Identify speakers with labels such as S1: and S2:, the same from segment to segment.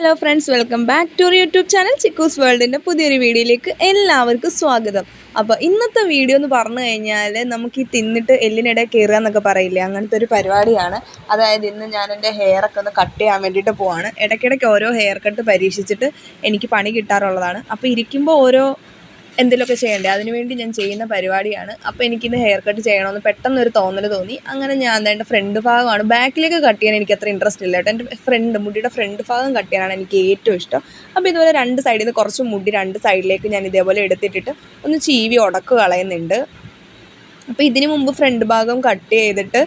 S1: Hello friends welcome back to YouTube channel Chikkus വേൾഡിന്റെ പുതിയൊരു വീഡിയോയിലേക്ക് എല്ലാവർക്കും സ്വാഗതം. അപ്പോൾ ഇന്നത്തെ വീഡിയോ എന്ന് പറഞ്ഞു കഴിഞ്ഞാൽ നമുക്ക് ഈ തിന്നിട്ട് എല്ലിനിടെ കയറുക എന്നൊക്കെ പറയില്ലേ അങ്ങനത്തെ ഒരു പരിപാടിയാണ്. അതായത് ഇന്ന് ഞാൻ എന്റെ ഹെയറൊക്കെ ഒന്ന് കട്ട് ചെയ്യാൻ വേണ്ടിയിട്ട് പോവാണ്. ഇടയ്ക്കിടയ്ക്ക് ഓരോ ഹെയർ കട്ട് പരീക്ഷിച്ചിട്ട് എനിക്ക് പണി കിട്ടാറുള്ളതാണ്. അപ്പോൾ ഇരിക്കുമ്പോൾ ഓരോ എന്തെങ്കിലുമൊക്കെ ചെയ്യണ്ടേ? അതിനുവേണ്ടി ഞാൻ ചെയ്യുന്ന പരിപാടിയാണ്. അപ്പോൾ എനിക്കിന്ന് ഹെയർ കട്ട് ചെയ്യണമെന്ന് പെട്ടെന്നൊരു തോന്നൽ തോന്നി. അങ്ങനെ ഞാൻ എന്റെ ഫ്രണ്ട് ഭാഗമാണ്. ബാക്കിലേക്ക് കട്ട് ചെയ്യാൻ എനിക്ക് അത്ര ഇൻട്രസ്റ്റ് ഇല്ല കേട്ടോ. എന്റെ ഫ്രണ്ട് മുടിയുടെ ഫ്രണ്ട് ഭാഗം കട്ട് ചെയ്യാനാണ് എനിക്ക് ഏറ്റവും ഇഷ്ടം. അപ്പോൾ ഇതുപോലെ രണ്ട് സൈഡിൽ നിന്ന് കുറച്ച് മുടി രണ്ട് സൈഡിലേക്ക് ഞാൻ ഇതേപോലെ എടുത്തിട്ടിട്ട് ഒന്ന് ചീവി ഉടക്ക് കളയുന്നുണ്ട്. അപ്പോൾ ഇതിനു മുമ്പ് ഫ്രണ്ട് ഭാഗം കട്ട് ചെയ്തിട്ട്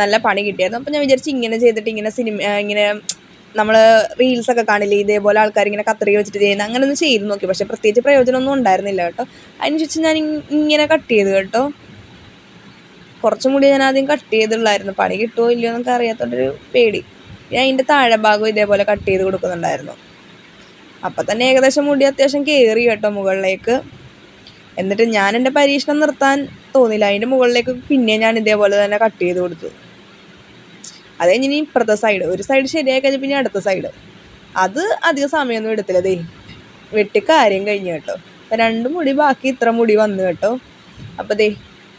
S1: നല്ല പണി കിട്ടിയായിരുന്നു. അപ്പോൾ ഞാൻ വിചാരിച്ചു ഇങ്ങനെ ചെയ്തിട്ട് ഇങ്ങനെ സിനിമ ഇങ്ങനെ നമ്മൾ റീൽസൊക്കെ കാണില്ലേ ഇതേപോലെ ആൾക്കാർ ഇങ്ങനെ കത്രിക വെച്ചിട്ട് ചെയ്യുന്ന അങ്ങനെ ഒന്ന് ചെയ്ത് നോക്കി. പക്ഷേ പ്രത്യേകിച്ച് പ്രയോജനമൊന്നും ഉണ്ടായിരുന്നില്ല കേട്ടോ. അതിന് ശേഷം ഞാൻ ഇങ്ങനെ കട്ട് ചെയ്ത് കേട്ടോ. കുറച്ചും കൂടി ഞാൻ ആദ്യം കട്ട് ചെയ്തുള്ളായിരുന്നു. പണി കിട്ടുമോ ഇല്ലയോ എന്നൊക്കെ അറിയാത്തൊരു പേടി. ഞാൻ അതിന്റെ താഴെ ഭാഗം ഇതേപോലെ കട്ട് ചെയ്ത് കൊടുക്കുന്നുണ്ടായിരുന്നു. അപ്പം തന്നെ ഏകദേശം മുടി അത്യാവശ്യം കയറി കേട്ടോ മുകളിലേക്ക്. എന്നിട്ട് ഞാൻ എന്റെ പരീക്ഷണം നിർത്താൻ തോന്നില്ല അതിന്റെ മുകളിലേക്ക് പിന്നെ ഞാൻ ഇതേപോലെ തന്നെ കട്ട് ചെയ്ത് കൊടുത്തു. അത് ഇനി ഇപ്പുറത്തെ സൈഡ് ഒരു സൈഡ് ശരിയായി കഴിഞ്ഞ് പിന്നെ അടുത്ത സൈഡ് അത് അധികം സമയമൊന്നും എടുത്തില്ല. ദേ വെട്ടി കാര്യം കഴിഞ്ഞു കേട്ടോ. അപ്പം രണ്ട് മുടി ബാക്കി ഇത്ര മുടി വന്നു കേട്ടോ. അപ്പോൾ ദേ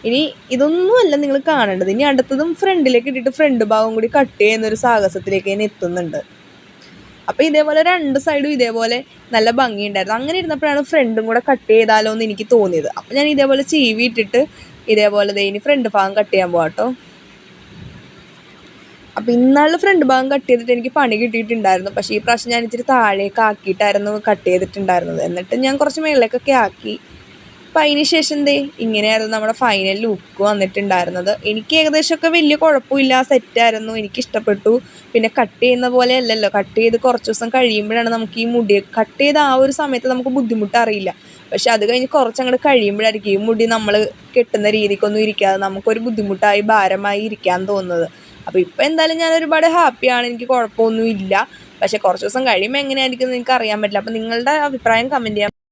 S1: ഇനി ഇതൊന്നുമല്ല നിങ്ങൾ കാണേണ്ടത്. ഇനി അടുത്തതും ഫ്രണ്ടിലേക്ക് ഇട്ടിട്ട് ഫ്രണ്ട് ഭാഗം കൂടി കട്ട് ചെയ്യുന്നൊരു സാഹസത്തിലേക്ക് ഞാൻ എത്തുന്നുണ്ട്. അപ്പോൾ ഇതേപോലെ രണ്ട് സൈഡും ഇതേപോലെ നല്ല ഭംഗിയുണ്ടായിരുന്നു അങ്ങനെ ഇരുന്നപ്പോഴാണ് ഫ്രണ്ടും കൂടെ കട്ട് ചെയ്താലോ എന്ന് എനിക്ക് തോന്നിയത്. അപ്പോൾ ഞാൻ ഇതേപോലെ ചീവി ഇട്ടിട്ട് ഇതേപോലെ ഇനി ഫ്രണ്ട് ഭാഗം കട്ട് ചെയ്യാൻ പോകാം കേട്ടോ അപ്പോൾ ഇന്നാളിൽ ഫ്രണ്ട് ഭാഗം കട്ട് ചെയ്തിട്ട് എനിക്ക് പണി കിട്ടിയിട്ടുണ്ടായിരുന്നു. പക്ഷേ ഈ പ്രാവശ്യം ഞാൻ ഇച്ചിരി താഴേക്ക് ആക്കിയിട്ടായിരുന്നു കട്ട് ചെയ്തിട്ടുണ്ടായിരുന്നത്. എന്നിട്ട് ഞാൻ കുറച്ച് മേളിലേക്കൊക്കെ ആക്കി. അപ്പം അതിന് ശേഷം എന്തേ ഇങ്ങനെയായിരുന്നു നമ്മുടെ ഫൈനൽ ലുക്ക് വന്നിട്ടുണ്ടായിരുന്നത്. എനിക്ക് ഏകദേശമൊക്കെ വലിയ കുഴപ്പമില്ല. സെറ്റായിരുന്നു എനിക്ക് ഇഷ്ടപ്പെട്ടു. പിന്നെ കട്ട് ചെയ്യുന്ന പോലെ അല്ലല്ലോ. കട്ട് ചെയ്ത് കുറച്ച് ദിവസം കഴിയുമ്പോഴാണ് നമുക്ക് ഈ മുടി കട്ട് ചെയ്ത ആ ഒരു സമയത്ത് നമുക്ക് ബുദ്ധിമുട്ട് അറിയില്ല. പക്ഷെ അത് കഴിഞ്ഞ് കുറച്ച് അങ്ങോട്ട് കഴിയുമ്പോഴായിരിക്കും ഈ മുടി നമ്മൾ കെട്ടുന്ന രീതിക്കൊന്നും ഇരിക്കാതെ നമുക്കൊരു ബുദ്ധിമുട്ടായി ഭാരമായി ഇരിക്കാൻ തോന്നുന്നത്. അപ്പോൾ ഇപ്പോൾ എന്തായാലും ഞാൻ ഒരുപാട് ഹാപ്പിയാണ് എനിക്ക് കുഴപ്പമൊന്നുമില്ല. പക്ഷേ കുറച്ച് ദിവസം കഴിയുമ്പോൾ എങ്ങനെയായിരിക്കും എന്ന് എനിക്ക് അറിയാൻ പറ്റില്ല. അപ്പോൾ നിങ്ങളുടെ അഭിപ്രായം കമന്റ് ചെയ്യാൻ